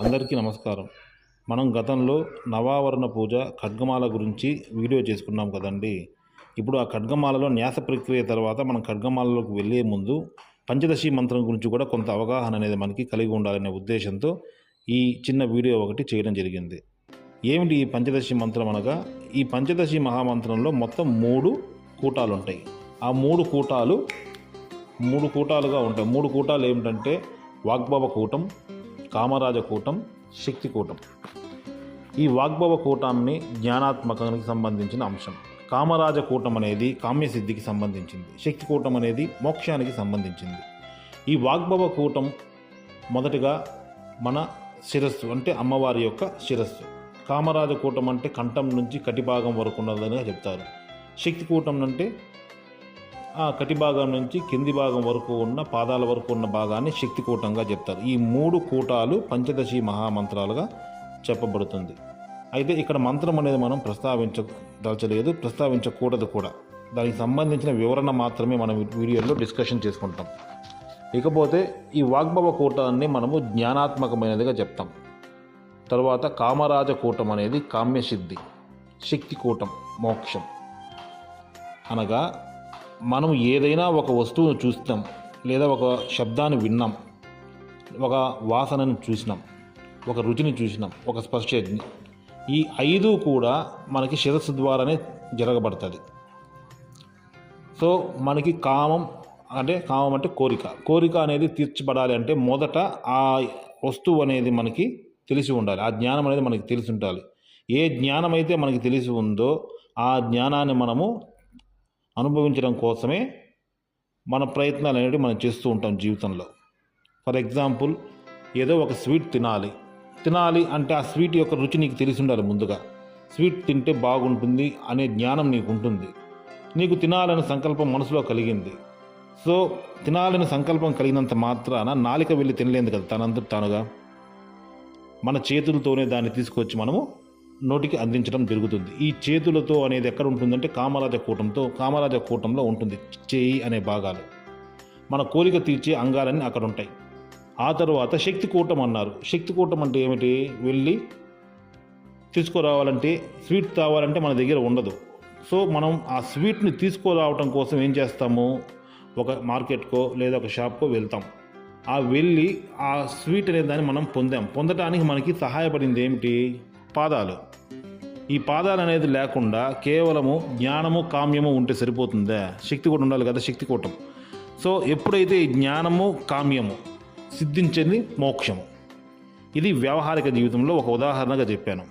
అందరికీ నమస్కారం. మనం గతంలో నవావరణ పూజ ఖడ్గమాల గురించి వీడియో చేసుకున్నాం కదండి. ఇప్పుడు ఆ ఖడ్గమాలలో న్యాస ప్రక్రియ తర్వాత మనం ఖడ్గమాలలోకి వెళ్ళే ముందు పంచదశి మంత్రం గురించి కూడా కొంత అవగాహన అనేది మనకి కలిగి ఉండాలనే ఉద్దేశంతో ఈ చిన్న వీడియో ఒకటి చేయడం జరిగింది. ఏమిటి ఈ పంచదశి మంత్రం అనగా? ఈ పంచదశి మహామంత్రంలో మొత్తం మూడు కూటాలు ఉంటాయి ఆ మూడు కూటాలు మూడు కూటాలుగా ఉంటాయి. మూడు కూటాలు ఏమిటంటే వాగ్భవ కూటం కామరాజ కూటం శక్తి కూటం. ఈ వాగ్భవ కూటాన్ని జ్ఞానాత్మకానికి సంబంధించిన అంశం. కామరాజ కూటం అనేది కామ్యసిద్ధికి సంబంధించింది. శక్తి కూటం అనేది మోక్షానికి సంబంధించింది. ఈ వాగ్భవ కూటం మొదటగా మన శిరస్సు అంటే అమ్మవారి యొక్క శిరస్సు. కామరాజ కూటం అంటే కంఠం నుంచి కటిభాగం వరకు ఉన్నదని చెప్తారు. శక్తి కూటం అంటే ఆ కటి భాగం నుంచి కింది భాగం వరకు ఉన్న పాదాల వరకు ఉన్న భాగాన్ని శక్తి కూటంగా చెప్తారు. ఈ మూడు కూటాలు పంచదశి మహామంత్రాలుగా చెప్పబడుతుంది. అయితే ఇక్కడ మంత్రం అనేది మనం ప్రస్తావించదలచలేదు. ప్రస్తావించకూడదు కూడా. దానికి సంబంధించిన వివరణ మాత్రమే మనం వీడియోలో డిస్కషన్ చేసుకుంటాం. ఇకపోతే ఈ వాగ్భవ కూటాన్ని మనము జ్ఞానాత్మకమైనదిగా చెప్తాం. తర్వాత కామరాజ కూటం అనేది కామ్యసిద్ధి శక్తి కూటం మోక్షం అనగా మనం ఏదైనా ఒక వస్తువును చూస్తాం లేదా ఒక శబ్దాన్ని విన్నాం ఒక వాసనను చూసినాం ఒక రుచిని చూసినాం ఒక స్పర్శని ఈ ఐదు కూడా మనకి శిరస్సు ద్వారానే జరగబడుతుంది. సో మనకి కామం అంటే కామం అంటే కోరిక. కోరిక అనేది తీర్చబడాలి అంటే మొదట ఆ వస్తువు అనేది మనకి తెలిసి ఉండాలి. ఆ జ్ఞానం అనేది మనకి తెలిసి ఉండాలి. ఏ జ్ఞానం అయితే మనకి తెలిసి ఉందో ఆ జ్ఞానాన్ని మనము అనుభవించడం కోసమే మన ప్రయత్నాలు అనేవి మనం చేస్తూ ఉంటాం జీవితంలో. ఫర్ ఎగ్జాంపుల్ ఏదో ఒక స్వీట్ తినాలి. తినాలి అంటే ఆ స్వీట్ యొక్క రుచి నీకు తెలిసి ఉండాలి ముందుగా. స్వీట్ తింటే బాగుంటుంది అనే జ్ఞానం నీకు ఉంటుంది. నీకు తినాలని సంకల్పం మనసులో కలిగింది. సో తినాలని సంకల్పం కలిగినంత మాత్రాన నాలిక వెళ్ళి తినలేదు కదా తనంత తానుగా. మన చేతులతోనే దాన్ని తీసుకొచ్చి మనము నోటికి అందించడం జరుగుతుంది. ఈ చేతులతో అనేది ఎక్కడ ఉంటుందంటే కామరాజ కూటంతో కామరాజ కూటంలో ఉంటుంది. చేయి అనే భాగాలు. మన కోరిక తీర్చే అంగాలన్నీ అక్కడ ఉంటాయి. ఆ తర్వాత శక్తి కూటం అన్నారు. శక్తి కూటం అంటే ఏమిటి? వెళ్ళి తీసుకురావాలంటే స్వీట్ తావాలంటే మన దగ్గర ఉండదు. సో మనం ఆ స్వీట్ని తీసుకురావటం కోసం ఏం చేస్తాము? ఒక మార్కెట్కో లేదా ఒక షాప్కో వెళ్తాం. ఆ వెళ్ళి ఆ స్వీట్ అనే దాన్ని మనం పొందాం. పొందడానికి మనకి సహాయపడింది ఏమిటి? పాదాలు. ఈ పాదాలు అనేది లేకుండా కేవలము జ్ఞానము కామ్యము ఉంటే సరిపోతుందా. శక్తి కూడా ఉండాలి కదా శక్తి కూటం. సో ఎప్పుడైతే ఈ జ్ఞానము కామ్యము సిద్ధించింది మోక్షము. ఇది వ్యవహారిక జీవితంలో ఒక ఉదాహరణగా చెప్పాను.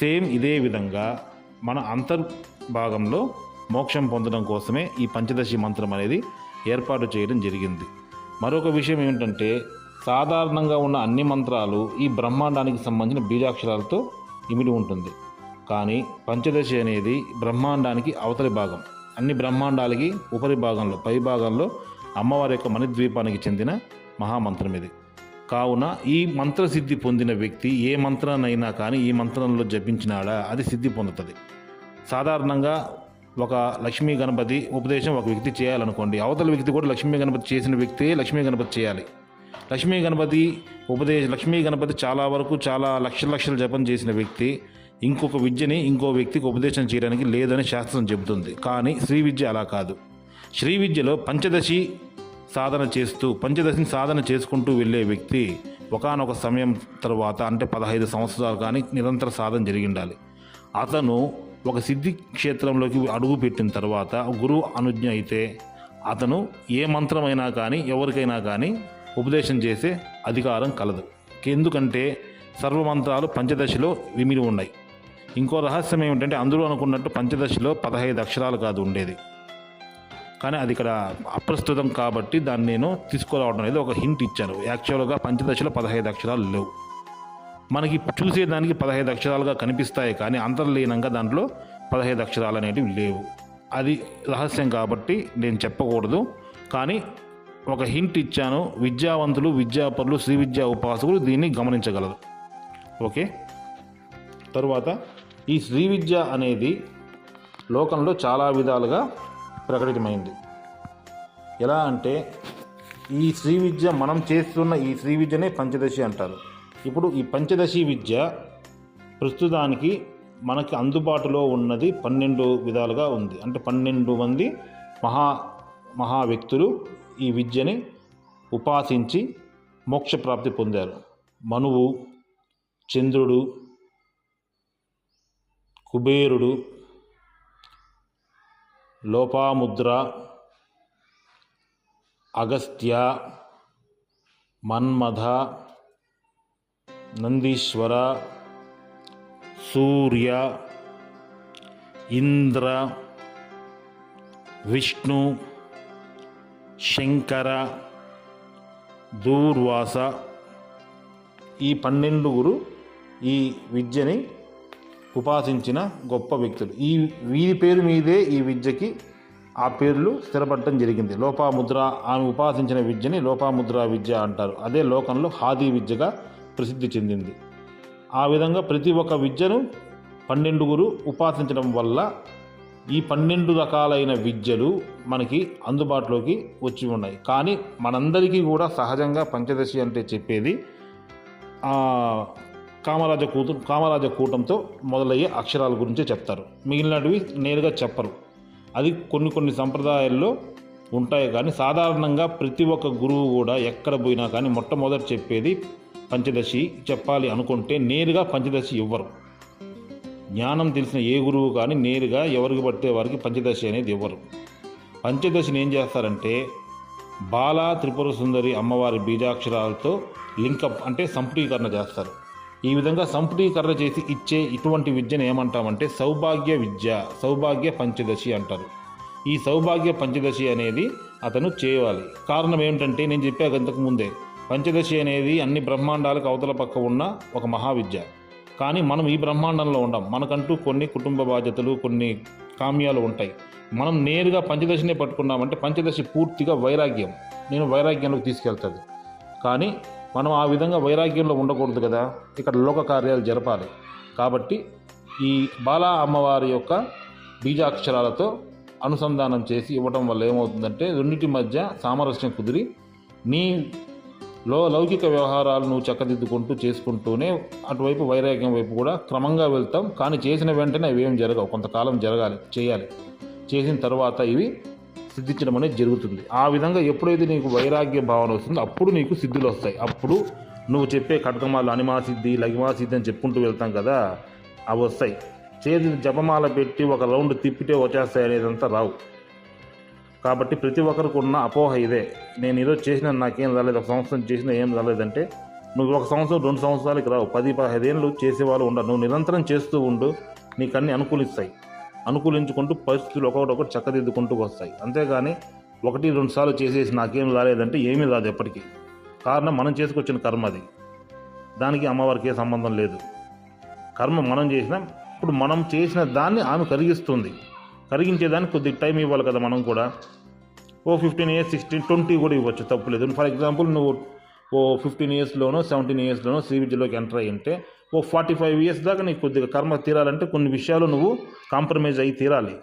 సేమ్ ఇదే విధంగా మన అంతర్భాగంలో మోక్షం పొందడం కోసమే ఈ పంచదశి మంత్రం అనేది ఏర్పాటు చేయడం జరిగింది. మరొక విషయం ఏమిటంటే సాధారణంగా ఉన్న అన్ని మంత్రాలు ఈ బ్రహ్మాండానికి సంబంధించిన బీజాక్షరాలతో ఇమిడి ఉంటుంది. కానీ పంచదశి అనేది బ్రహ్మాండానికి అవతలి భాగం. అన్ని బ్రహ్మాండాలకి ఉపరి భాగంలో పై భాగంలో అమ్మవారి యొక్క మణిద్వీపానికి చెందిన మహామంత్రం ఇది. కావున ఈ మంత్రసిద్ధి పొందిన వ్యక్తి ఏ మంత్రాన్నైనా కానీ ఈ మంత్రంలో జపించినాడా అది సిద్ధి పొందుతుంది. సాధారణంగా ఒక లక్ష్మీ గణపతి ఉపదేశం ఒక వ్యక్తి చేయాలనుకోండి. అవతల వ్యక్తి కూడా లక్ష్మీ గణపతి చేసిన వ్యక్తే లక్ష్మీ గణపతి చేయాలి. లక్ష్మీ గణపతి ఉపదేశ లక్ష్మీ గణపతి చాలా వరకు చాలా లక్షల లక్షలు జపం చేసిన వ్యక్తి. ఇంకొక విద్యని ఇంకో వ్యక్తికి ఉపదేశం చేయడానికి లేదని శాస్త్రం చెబుతుంది. కానీ శ్రీ విద్య అలా కాదు. శ్రీ విద్యలో పంచదశి సాధన చేస్తూ పంచదశిని సాధన చేసుకుంటూ వెళ్ళే వ్యక్తి ఒకానొక సమయం తర్వాత అంటే పదహైదు సంవత్సరాలు కానీ నిరంతర సాధన జరిగి ఉండాలి అతను ఒక సిద్ధి క్షేత్రంలోకి అడుగు పెట్టిన తర్వాత గురువు అనుజ్ఞ అయితే అతను ఏ మంత్రమైనా కానీ ఎవరికైనా కానీ ఉపదేశం చేసే అధికారం కలదు. ఎందుకంటే సర్వమంత్రాలు పంచదశలో విమిలి ఉన్నాయి. ఇంకో రహస్యం ఏమిటంటే అందరూ అనుకున్నట్టు పంచదశలో పదహైదు అక్షరాలు కాదు ఉండేది. కానీ అది ఇక్కడ అప్రస్తుతం కాబట్టి దాన్ని నేను తీసుకురావడం అనేది ఒక హింట్ ఇచ్చాను. యాక్చువల్గా పంచదశలో పదహైదు అక్షరాలు లేవు. మనకి చూసేదానికి పదహైదు అక్షరాలుగా కనిపిస్తాయి కానీ అంతర్లీనంగా దాంట్లో పదహైదు అక్షరాలు అనేటివి లేవు. అది రహస్యం కాబట్టి నేను చెప్పకూడదు. కానీ ఒక హింట్ ఇచ్చాను. విద్యావంతులు విద్యాపరులు శ్రీ విద్యా ఉపాసకులు దీన్ని గమనించగలరు. ఓకే? తరువాత ఈ శ్రీ విద్య అనేది లోకంలో చాలా విధాలుగా ప్రకటితమైంది. ఎలా అంటే ఈ శ్రీ విద్య మనం చేస్తున్న ఈ శ్రీ విద్యనే పంచదశి అంటారు. ఇప్పుడు ఈ పంచదశి విద్య ప్రస్తుతానికి మనకి అందుబాటులో ఉన్నది పన్నెండు విధాలుగా ఉంది. అంటే పన్నెండు మంది మహా మహా వ్యక్తులు ఈ విద్యని ఉపాసించి మోక్షప్రాప్తి పొందారు. మనువు చంద్రుడు కుబేరుడు లోపాముద్ర అగస్త్య మన్మథ నందీశ్వర సూర్య ఇంద్ర విష్ణు శంకర దూర్వాస ఈ పన్నెండుగురు ఈ విద్యని ఉపాసించిన గొప్ప వ్యక్తులు. ఈ వీరి పేరు మీదే ఈ విద్యకి ఆ పేర్లు స్థిరపడటం జరిగింది. లోపాముద్ర ఆమె ఉపాసించిన విద్యని లోపాముద్ర విద్య అంటారు. అదే లోకంలో హాదీ విద్యగా ప్రసిద్ధి చెందింది. ఆ విధంగా ప్రతి ఒక్క విద్యను పన్నెండుగురు ఉపాసించడం వల్ల ఈ పన్నెండు రకాలైన విద్యలు మనకి అందుబాటులోకి వచ్చి ఉన్నాయి. కానీ మనందరికీ కూడా సహజంగా పంచదశి అంటే చెప్పేది కామరాజ కూతురు కామరాజ కూటంతో మొదలయ్యే అక్షరాల గురించే చెప్తారు. మిగిలినటివి నేరుగా చెప్పరు. అది కొన్ని కొన్ని సంప్రదాయాల్లో ఉంటాయి కానీ సాధారణంగా ప్రతి ఒక్క గురువు కూడా ఎక్కడ పోయినా కానీ మొట్టమొదటి చెప్పేది పంచదశి చెప్పాలి అనుకుంటే నేరుగా పంచదశి ఇవ్వరు. జ్ఞానం తెలిసిన ఏ గురువు కానీ నేరుగా ఎవరికి పట్టే వారికి పంచదశి అనేది ఇవ్వరు. పంచదశిని ఏం చేస్తారంటే బాలా త్రిపుర సుందరి అమ్మవారి బీజాక్షరాలతో లింకప్ అంటే సంపుటీకరణ చేస్తారు. ఈ విధంగా సంపుటీకరణ చేసి ఇచ్చే ఇటువంటి విద్యను ఏమంటామంటే సౌభాగ్య విద్య సౌభాగ్య పంచదశి అంటారు. ఈ సౌభాగ్య పంచదశి అనేది అతను చేయాలి. కారణం ఏమిటంటే నేను చెప్పాక ఇంతకు ముందే పంచదశి అనేది అన్ని బ్రహ్మాండాలకు అవతల పక్క ఉన్న ఒక మహావిద్య. కానీ మనం ఈ బ్రహ్మాండంలో ఉండం. మనకంటూ కొన్ని కుటుంబ బాధ్యతలు కొన్ని కామ్యాలు ఉంటాయి. మనం నేరుగా పంచదశినే పట్టుకున్నామంటే పంచదశి పూర్తిగా వైరాగ్యం. నేను వైరాగ్యంలోకి తీసుకెళ్తుంది. కానీ మనం ఆ విధంగా వైరాగ్యంలో ఉండకూడదు కదా. ఇక్కడ లోక కార్యాలు జరపాలి. కాబట్టి ఈ బాలా అమ్మవారి యొక్క బీజాక్షరాలతో అనుసంధానం చేసి ఇవ్వటం వల్ల ఏమవుతుందంటే రెండింటి మధ్య సామరస్యం కుదిరి నీ లో లౌకిక వ్యవహారాలు నువ్వు చక్కదిద్దుకుంటూ చేసుకుంటూనే అటువైపు వైరాగ్యం వైపు కూడా క్రమంగా వెళ్తాం. కానీ చేసిన వెంటనే అవి ఏం జరగవు. కొంతకాలం జరగాలి చేయాలి. చేసిన తర్వాత ఇవి సిద్ధించడం అనేది జరుగుతుంది. ఆ విధంగా ఎప్పుడైతే నీకు వైరాగ్య భావన వస్తుందో అప్పుడు నీకు సిద్ధులు వస్తాయి. అప్పుడు నువ్వు చెప్పే కటకమాలు అనిమా సిద్ధి లగిమా సిద్ధి అని చెప్పుకుంటూ వెళ్తాం కదా అవి వస్తాయి. చేతి జపమాల పెట్టి ఒక రౌండ్ తిప్పితే వచ్చేస్తాయి అనేదంతా రావు. కాబట్టి ప్రతి ఒక్కరికి ఉన్న అపోహ ఇదే. నేను ఈరోజు చేసిన నాకేం రాలేదు ఒక సంవత్సరం చేసిన ఏం రాలేదంటే నువ్వు ఒక సంవత్సరం రెండు సంవత్సరాలకి రావు. పది పదిహేనులు చేసేవాళ్ళు ఉండరు నువ్వు నిరంతరం చేస్తూ ఉండు. నీకు అన్ని అనుకూలిస్తాయి. అనుకూలించుకుంటూ పరిస్థితులు ఒకటొకటి చక్కదిద్దుకుంటూ వస్తాయి. అంతేగాని ఒకటి రెండు సార్లు చేసేసి నాకేం రాలేదంటే ఏమీ రాదు ఎప్పటికీ. కారణం మనం చేసుకొచ్చిన కర్మ అది. దానికి అమ్మవారికి ఏ సంబంధం లేదు. కర్మ మనం చేసినా. ఇప్పుడు మనం చేసిన దాన్ని ఆమె కరిగిస్తుంది. కరిగించేదానికి కొద్ది టైం ఇవ్వాలి కదా మనం కూడా. ఓ ఫిఫ్టీన్ ఇయర్స్ సిక్స్టీన్ ట్వంటీ కూడా ఇవ్వచ్చు తప్పులేదు ఫర్ ఎగ్జాంపుల్ నువ్వు ఓ ఫిఫ్టీన్ ఇయర్స్లోనో సెవెంటీన్ ఇయర్స్లోనో శ్రీ ఎంటర్ అయ్యి ఉంటే ఓ ఫార్టీ ఫైవ్ ఇయర్స్ దాకా నీకు కొద్దిగా కర్మ తీరాలంటే కొన్ని విషయాలు నువ్వు కాంప్రమైజ్ అయ్యి తీరాలి.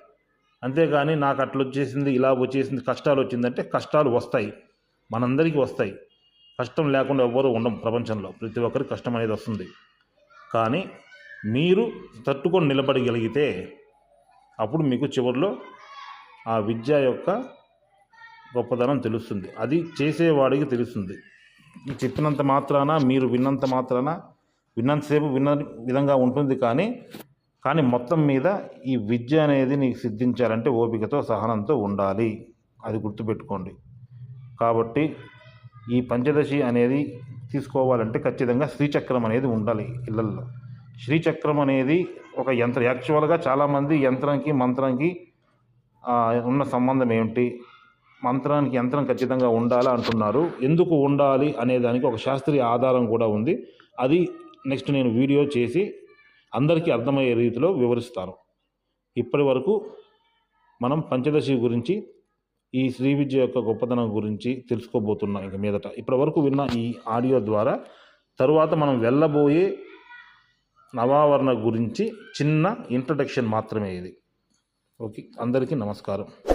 అంతేగాని నాకు అట్లా వచ్చేసింది ఇలా వచ్చేసింది కష్టాలు వచ్చిందంటే కష్టాలు వస్తాయి. మనందరికీ వస్తాయి. కష్టం లేకుండా ఎవ్వరూ ఉండం ప్రపంచంలో. ప్రతి ఒక్కరికి కష్టం అనేది వస్తుంది. కానీ మీరు తట్టుకొని నిలబడగలిగితే అప్పుడు మీకు చివరిలో ఆ విద్య యొక్క గొప్పదనం తెలుస్తుంది. అది చేసేవాడికి తెలుస్తుంది. చెప్పినంత మాత్రాన మీరు విన్నంత మాత్రాన విన్నంతసేపు విన్న విధంగా ఉంటుంది కానీ కానీ మొత్తం మీద ఈ విద్య అనేది నీకు సిద్ధించాలంటే ఓపికతో సహనంతో ఉండాలి. అది గుర్తుపెట్టుకోండి. కాబట్టి ఈ పంచదశి అనేది తీసుకోవాలంటే ఖచ్చితంగా శ్రీచక్రం అనేది ఉండాలి ఇళ్ళల్లో శ్రీచక్రం అనేది ఒక యంత్రం. యాక్చువల్గా చాలామంది యంత్రంకి మంత్రంకి ఉన్న సంబంధం ఏమిటి మంత్రానికి యంత్రం ఖచ్చితంగా ఉండాలా అంటున్నారు. ఎందుకు ఉండాలి అనే దానికి ఒక శాస్త్రీయ ఆధారం కూడా ఉంది. అది నెక్స్ట్ నేను వీడియో చేసి అందరికీ అర్థమయ్యే రీతిలో వివరిస్తాను. ఇప్పటి వరకు మనం పంచదశి గురించి ఈ శ్రీ విద్య యొక్క గొప్పతనం గురించి తెలుసుకోబోతున్నాం ఇక మీదట. ఇప్పటి వరకు విన్న ఈ ఆడియో ద్వారా తరువాత మనం వెళ్ళబోయే నవావరణ గురించి చిన్న ఇంట్రడక్షన్ మాత్రమే ఇది. ఓకే అందరికీ నమస్కారం.